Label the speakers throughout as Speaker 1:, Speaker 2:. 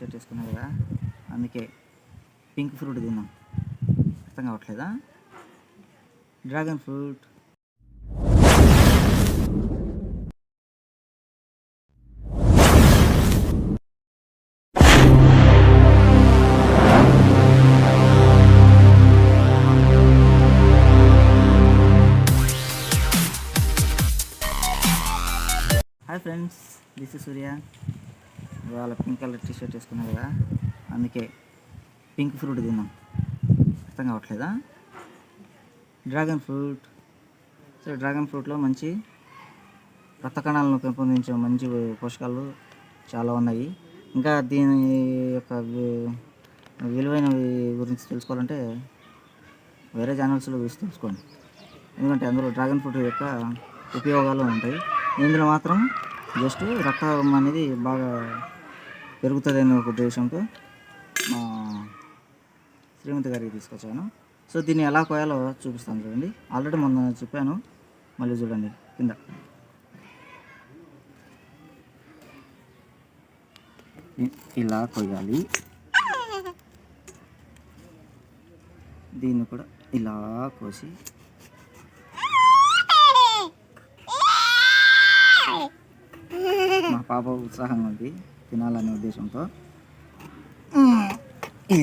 Speaker 1: Shirt వేసుకున్నా కదా అందుకే పింక్ ఫ్రూట్ తిన్నాం. అర్థం కావట్లేదా? Dragon fruit hi friends this is Surya ఇవాళ పింక్ కలర్ టీ షర్ట్ వేసుకున్నా కదా అందుకే పింక్ ఫ్రూట్ తిన్నాం. అర్థం కావట్లేదా? డ్రాగన్ ఫ్రూట్ సో డ్రాగన్ ఫ్రూట్లో మంచి రక్త కణాలను పెంపొందించే మంచి పోషకాలు చాలా ఉన్నాయి. ఇంకా దీని యొక్క విలువైనవి గురించి తెలుసుకోవాలంటే వేరే ఛానల్స్లో చూసి తెలుసుకోండి. ఎందుకంటే అందులో డ్రాగన్ ఫ్రూట్ యొక్క ఉపయోగాలు ఉంటాయి. ఇందులో మాత్రం జస్ట్ రక్తం అనేది బాగా పెరుగుతుంది అనే ఒక ఉద్దేశంతో మా శ్రీమతి గారికి తీసుకొచ్చాను. సో దీన్ని ఎలా కోయాలో చూపిస్తాను చూడండి. ఆల్రెడీ మొన్న చెప్పాను. మళ్ళీ చూడండి. కింద. ఇలా కొయ్యాలి. దీన్ని కూడా ఇలా కోసి. మా పాప ఉత్సాహంగా ఉంది. తినాలనే ఉద్దేశంతో.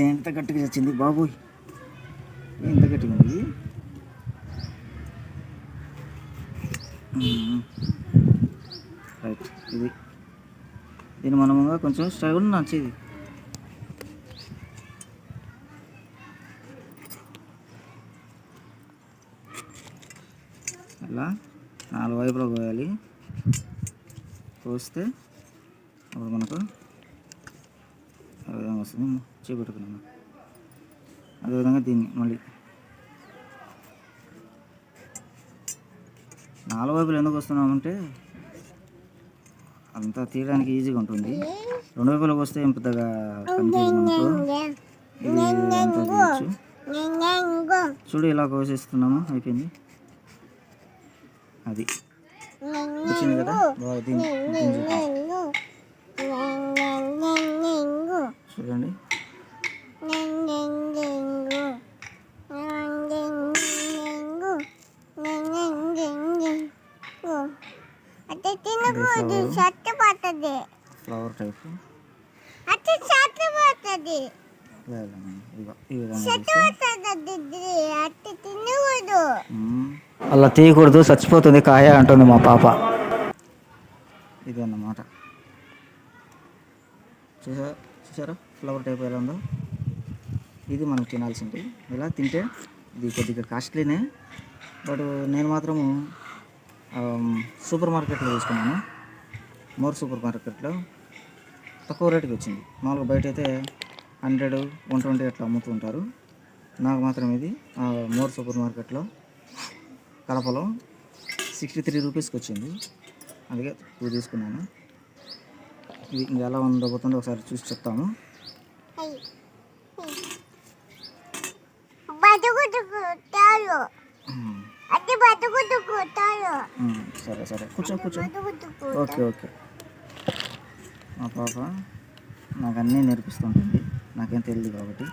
Speaker 1: ఎంత గట్టిగా వచ్చింది బాబోయ్. ఎంత గట్టిగా ఉంది? రైట్ ఇది. దీని మనముగా కొంచెం స్ట్రగుల్ నచ్చేది అలా నాలుగు వైపులో పోయాలి. పోస్తే అప్పుడు మనకు ఆ విధంగా వస్తుంది చేపెట్టుకున్నాము అదేవిధంగా దీన్ని మళ్ళీ నాలుగు వైపులు ఎందుకు వస్తున్నామంటే అంతా తీయడానికి ఈజీగా ఉంటుంది. రెండు వైపులకు వస్తే ఏం పెద్దగా ఇది అంతా చేయొచ్చు చూడు ఇలా కోసేస్తున్నాము. అయిపోయింది. అది. వచ్చింది కదా? బాగా దీన్ని చూడండి. ఫ్లవర్. టైప్. అలా తీయకూడదు చచ్చిపోతుంది కాయ అంటుంది మా పాప. ఇది అన్నమాట చూసా? చూసారా? ఫ్లవర్ టైప్ ఎలా ఉందో? ఇది మనం తినాల్సింది. ఇలా తింటే ఇది కొద్దిగా కాస్ట్లీనే. బట్ నేను మాత్రము సూపర్ మార్కెట్లో తీసుకున్నాను. మోర్ సూపర్ మార్కెట్లో. తక్కువ రేటుకి వచ్చింది. మామూలుగా బయట అయితే హండ్రెడ్ వన్ ట్వంటీ అట్లా అమ్ముతూ ఉంటారు. నాకు మాత్రం ఇది మోర్ సూపర్ మార్కెట్లో. కడపలో సిక్స్టీ త్రీ రూపీస్కి వచ్చింది. అందుకే టూ తీసుకున్నాను. ఇది ఇంకా ఎలా ఉండబోతుందో ఒకసారి చూసి చెప్తాము. సరే సరే. కూర్చో కూర్చో. Okay okay. మా పాప నాకు అన్నీ నేర్పిస్తుంటుంది. నాకేం తెలియదు కాబట్టి.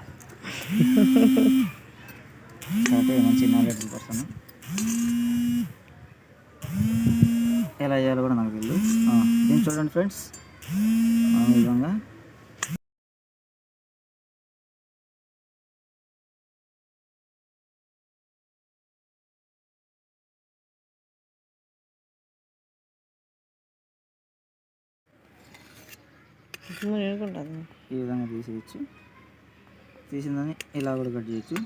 Speaker 1: కాబట్టి మంచి నాలెడ్జ్ పర్సన్ ఎలా చేయాలో కూడా నాకు తెలియదు ఆ, దీన్ని చూడండి ఫ్రెండ్స్. ఆ విధంగా. ఈ విధంగా తీసేయచ్చు. తీసిందని ఇలా కూడా కట్ చేయొచ్చు.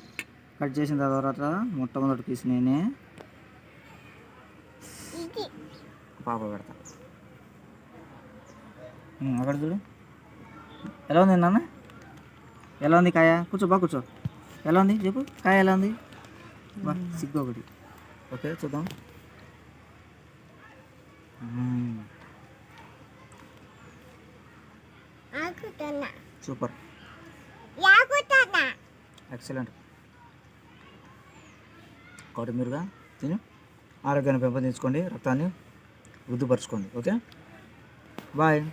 Speaker 1: కట్ చేసిన తర్వాత మొట్టమొదటి పీస్ నేనే పాప పెడతా. ఉమ్, అక్కడ చూడు. ఎలా ఉంది నాన్న? ఎలా ఉంది కాయ? కూర్చో బా కూర్చో. ఎలా ఉంది? చెప్పు. కాయ ఎలా ఉంది? బా సిగ్గు ఒకటి. ఓకే చూద్దాం. సూపర్. ఎక్సలెంట్. కాబట్టి మీరుగా తిని. ఆరోగ్యాన్ని పెంపొందించుకోండి రక్తాన్ని వృద్ధిపరచుకోండి. ఓకే? బాయ్.